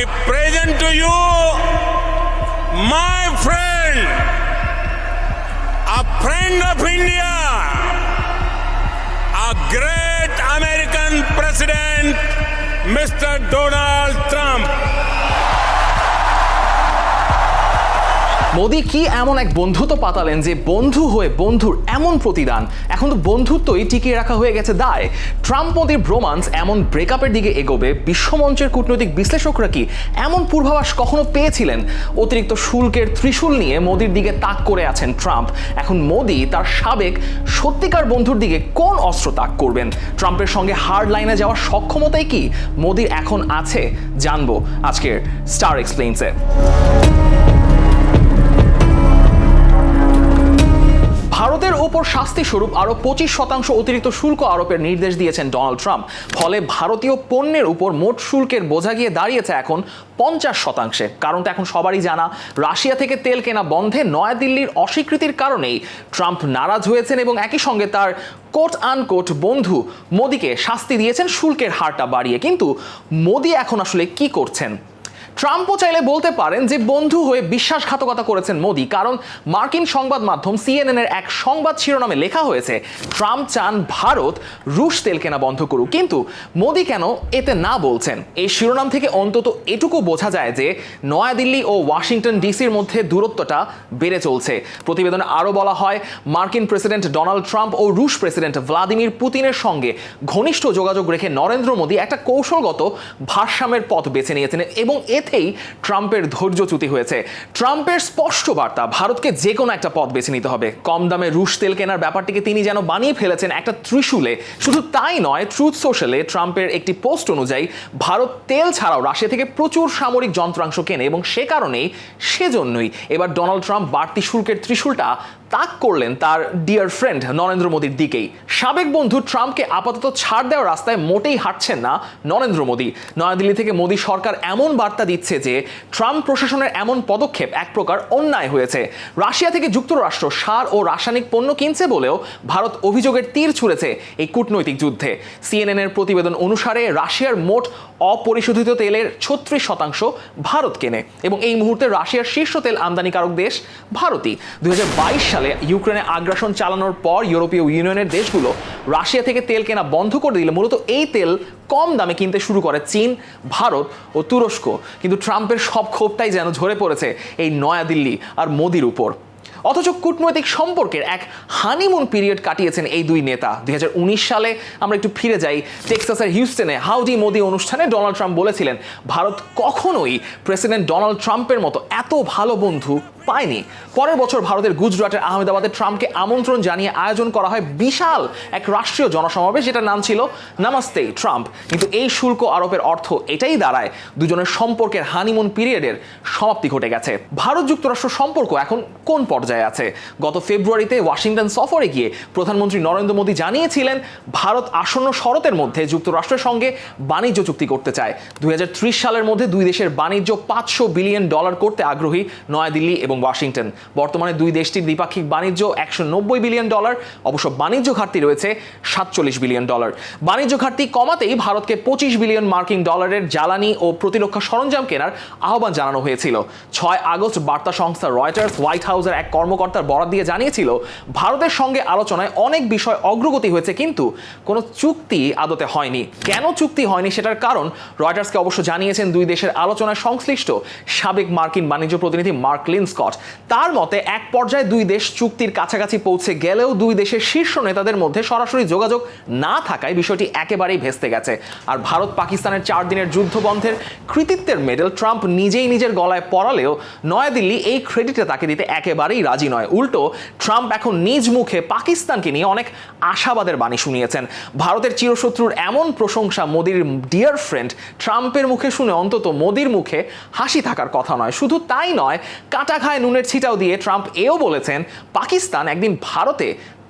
I present to you my friend, a friend of India, a great American president, Mr. Donald Trump. Modi কি এমন এক বন্ধুত্ব পাতালেন যে বন্ধু হয়ে বন্ধুর এমন প্রতিদান? এখন তো বন্ধুত্বই টিকিয়ে রাখা হয়ে গেছে দায়। ট্রাম্প মোদির ব্রোমান্স এমন ব্রেকআপের দিকে এগোবে। বিশ্বমঞ্চের কূটনৈতিক বিশ্লেষকরা কি এমন পূর্বাভাস কখনো পেয়েছিলেন? অতিরিক্ত শুল্কের ত্রিশূল নিয়ে মোদির দিকে তাক করে আছেন ট্রাম্প। এখন মোদি তার সাবেক সত্যিকার বন্ধুর দিকে কোন অস্ত্র তাক করবেন? ট্রাম্পের সঙ্গে হার্ড লাইনে যাওয়ার সক্ষমতাই কি? মোদির এখন আছে, জানব আজকের স্টার এক্সপ্লেইনসে। ভারতের ওপর শাস্তি স্বরূপ আরও পঁচিশ শতাংশ অতিরিক্ত শুল্ক আরোপের নির্দেশ দিয়েছেন ডোনাল্ড ট্রাম্প। ফলে ভারতীয় পণ্যের উপর মোট শুল্কের বোঝা গিয়ে দাঁড়িয়েছে এখন পঞ্চাশ শতাংশে। কারণটা এখন সবারই জানা। রাশিয়া থেকে তেল কেনা বন্ধে নয়াদিল্লির অস্বীকৃতির কারণেই ট্রাম্প নারাজ হয়েছেন এবং একই সঙ্গে তার কোট আনকোট বন্ধু মোদিকে শাস্তি দিয়েছেন শুল্কের হারটা বাড়িয়ে। কিন্তু মোদি এখন আসলে কি করছেন? ট্রাম্পও চাইলে বলতে পারেন যে বন্ধু হয়ে বিশ্বাসঘাতকতা করেছেন মোদি, কারণ মার্কিন সংবাদ মাধ্যম সিএনএন এর এক সংবাদ শিরোনামে লেখা হয়েছে, ট্রাম্প চান ভারত রুশ তেল কেনা বন্ধ করুক। কিন্তু মোদি কেন এতে না বলছেন? এই শিরোনাম থেকে অন্তত এটুকু বোঝা যায় যে নয়াদিল্লি ও ওয়াশিংটন ডিসির মধ্যে দূরত্বটা বেড়ে চলছে। প্রতিবেদনে আরও বলা হয়, মার্কিন প্রেসিডেন্ট ডোনাল্ড ট্রাম্প ও রুশ প্রেসিডেন্ট ভ্লাদিমির পুতিনের সঙ্গে ঘনিষ্ঠ যোগাযোগ রেখে নরেন্দ্র মোদী একটা কৌশলগত ভারসাম্যের পথ বেছে নিয়েছেন এবং এতেই ট্রাম্পের ধৈর্যচ্যুতি হয়েছে। ট্রাম্পের স্পষ্ট বার্তা, ভারতকে যে কোনো একটা পথ বেছে নিতে হবে। কম দামে রুশ তেল কেনার ব্যাপারটিকে তিনি যেন বানিয়ে ফেলেছেন একটা ত্রিশূলে। শুধু তাই নয় ট্রুথ সোশ্যালে ট্রাম্পের একটি পোস্ট অনুযায়ী, ভারত তেল ছাড়াও রাশিয়া থেকে প্রচুর সামরিক যন্ত্রাংশ কেনে এবং সে কারণেই সেজন্যই এবার ডোনাল্ড ট্রাম্প বাড়তি শুল্কের ত্রিশূলটা তাক করলেন তার ডিয়ার ফ্রেন্ড নরেন্দ্র মোদীর দিকেই। সাবেক বন্ধু ট্রাম্পকে আপাতত ছাড় দেওয়ার রাস্তায় মোটেই হাঁটছেন না নরেন্দ্র মোদী। নয়াদিল্লি থেকে মোদী সরকার এমন বার্তা দিচ্ছে যে, ট্রাম্প প্রশাসনের এমন পদক্ষেপ এক প্রকার অন্যায় হয়েছে। রাশিয়া থেকে যুক্তরাষ্ট্র সার ও রাসায়নিক পণ্য কিনছে বলেও ভারত অভিযোগের তীর ছুঁড়েছে এই কূটনৈতিক যুদ্ধে। সিএনএন এর প্রতিবেদন অনুসারে রাশিয়ার মোট অপরিশোধিত তেলের ছত্রিশ শতাংশ ভারত কেনে এবং এই মুহূর্তে রাশিয়ার শীর্ষ তেল আমদানিকারক দেশ ভারতই। দুই সালে ইউক্রেনে আগ্রাসন চালানোর পর ইউরোপীয় ইউনিয়নের দেশগুলো রাশিয়া থেকে তেল কেনা বন্ধ করে দিলে মূলত এই তেল কম দামে কিনতে শুরু করে চীন, ভারত ও তুরস্ক। কিন্তু ট্রাম্পের সব ক্ষোভটাই যেন ঝরে পড়েছে এই নয়াদিল্লি আর মোদির উপর। অথচ কূটনৈতিক সম্পর্কের এক হানিমুন পিরিয়ড কাটিয়েছেন এই দুই নেতা। দুই হাজার উনিশ সালে আমরা একটু ফিরে যাই টেক্সাসের হিউস্টনে। হাউডি মোদি অনুষ্ঠানে ডোনাল্ড ট্রাম্প বলেছিলেন, ভারত কখনোই প্রেসিডেন্ট ডোনাল্ড ট্রাম্পের মতো এত ভালো বন্ধু পায়নি। পরের বছর ভারতের গুজরাটের আহমেদাবাদে ট্রাম্পকে আমন্ত্রণ জানিয়ে আয়োজন করা হয় বিশাল এক রাষ্ট্রীয় জনসমাবেশ, যেটার নাম ছিল নামাস্তে ট্রাম্প। কিন্তু এই শুল্ক আরোপের অর্থ এটাই দাঁড়ায়, দুজনের সম্পর্কের হানিমুন পিরিয়ডের সমাপ্তি ঘটে গেছে। ভারত যুক্তরাষ্ট্র সম্পর্ক এখন কোন পর্যায়ে আছে? গত ফেব্রুয়ারিতে ওয়াশিংটন সফরে গিয়ে প্রধানমন্ত্রী নরেন্দ্র মোদী জানিয়েছিলেন, ভারত আসন্ন শরতের মধ্যে যুক্তরাষ্ট্রের সঙ্গে বাণিজ্য চুক্তি করতে চায়। দুই হাজার ত্রিশ সালের মধ্যে দুই দেশের বাণিজ্য পাঁচশো বিলিয়ন ডলার করতে আগ্রহী নয়াদিল্লি এবং ওয়াশিংটন। বর্তমানে দুই দেশটির দ্বিপাক্ষিক বাণিজ্য একশো নব্বই বিলিয়ন ডলার, অবশ্য বাণিজ্য ঘাটতি রয়েছে সাতচল্লিশ বিলিয়ন ডলার। বাণিজ্য ঘাটতি কমাতেই ভারতকে পঁচিশ বিলিয়ন মার্কিন ডলারের জ্বালানি ও প্রতিরক্ষা সরঞ্জাম কেনার আহ্বান জানানো হয়েছিল। ছয় আগস্ট বার্তা সংস্থা রয়টার্স হোয়াইট হাউসের এক কর্মকর্তার বরাদ দিয়ে জানিয়েছিল, ভারতের সঙ্গে আলোচনায় অনেক বিষয় অগ্রগতি হয়েছে কিন্তু কোনো চুক্তি আদতে হয়নি। কেন চুক্তি হয়নি সেটার কারণ রয়টার্সকে অবশ্য জানিয়েছেন দুই দেশের আলোচনায় সংশ্লিষ্ট সাবেক মার্কিন বাণিজ্য প্রতিনিধি মার্ক লিন স্কট। তার মতে, এক পর্যায়ে দুই দেশ চুক্তির কাছাকাছি পৌঁছে গেলেও দুই দেশের শীর্ষ নেতাদের মধ্যে সরাসরি যোগাযোগ না থাকায় বিষয়টি একেবারেই ভেস্তে গেছে। আর ভারত পাকিস্তানের চার দিনের যুদ্ধ বন্ধের কৃতিত্বের মেডেল ট্রাম্প নিজেই নিজের গলায় পড়ালেও নয়াদিল্লি এই ক্রেডিটে তাকে দিতে একেবারেই রাজি নয়। উল্টো, ট্রাম্প এখন নিজ মুখে পাকিস্তানকে নিয়ে অনেক আশাবাদের বাণী শুনিয়েছেন। ভারতের চিরশত্রুর এমন প্রশংসা মোদির ডিয়ার ফ্রেন্ড ট্রাম্পের মুখে শুনে অন্তত মোদির মুখে হাসি থাকার কথা নয়। শুধু তাই নয় কাটা খায় নুনের ছিটাও দিয়ে ট্রাম্প এও বলেছেন পাকিস্তান একদিন ভারতে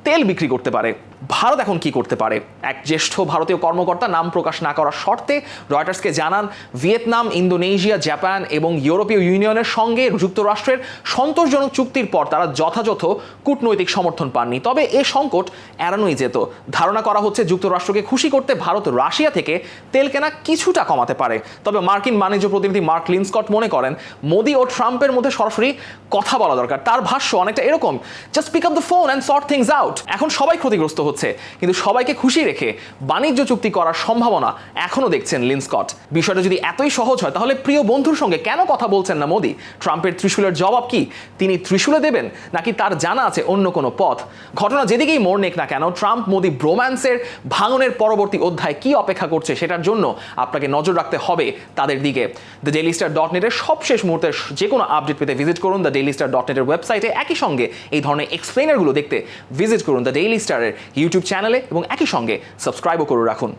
তেল বিক্রি করতে পারে। ভারত এখন কি করতে পারে? এক জ্যেষ্ঠ ভারতীয় কর্মকর্তা নাম প্রকাশ না করার শর্তে রয়টার্সকে জানান, ভিয়েতনাম, ইন্দোনেশিয়া, জাপান এবং ইউরোপীয় ইউনিয়নের সঙ্গে যুক্তরাষ্ট্রের সন্তোষজনক চুক্তির পর তারা যথাযথ কূটনৈতিক সমর্থন পাননি। তবে এ সংকট এড়ানোই যেত। ধারণা করা হচ্ছে যুক্তরাষ্ট্রকে খুশি করতে ভারত রাশিয়া থেকে তেল কেনা কিছুটা কমাতে পারে। তবে মার্কিন বাণিজ্য প্রতিনিধি মার্ক লিনস্কট মনে করেন, মোদি ও ট্রাম্পের মধ্যে সরাসরি কথা বলা দরকার। তার ভাষ্য অনেকটা এরকম just pick up the phone and sort things out এখন সবাই ক্ষতিগ্রস্ত হচ্ছে। কিন্তু সবাইকে খুশি রেখে বাণিজ্য চুক্তি করার সম্ভাবনা এখনও দেখছেন লিনস্কট বিষয়টা যদি এতই সহজ হয়, তাহলে প্রিয় বন্ধুর সঙ্গে কেন কথা বলছেন না মোদি? ট্রাম্পের ত্রিশূলের জবাব কি? তিনি ত্রিশূলে দেবেন, নাকি তার জানা আছে অন্য কোনো পথ? ঘটনা যেদিকেই মোড় নেক না কেন, ট্রাম্প মোদি ব্রোম্যান্সের ভাঙনের পরবর্তী অধ্যায় কি অপেক্ষা করছে সেটার জন্য আপনাকে নজর রাখতে হবে তাদের দিকে। দ্য ডেলি স্টার ডট নেটের সবশেষ মুহূর্তের যে কোনো আপডেট পেতে ভিজিট করুন দ্য ডেলি স্টার ডট নেটের ওয়েবসাইটে একই সঙ্গে এই ধরনের এক্সপ্লেনারগুলো দেখতে ভিজিট করুন দ্য ডেইলি স্টারের ইউটিউব চ্যানেলে এবং একই সঙ্গে সাবস্ক্রাইবও করে রাখুন।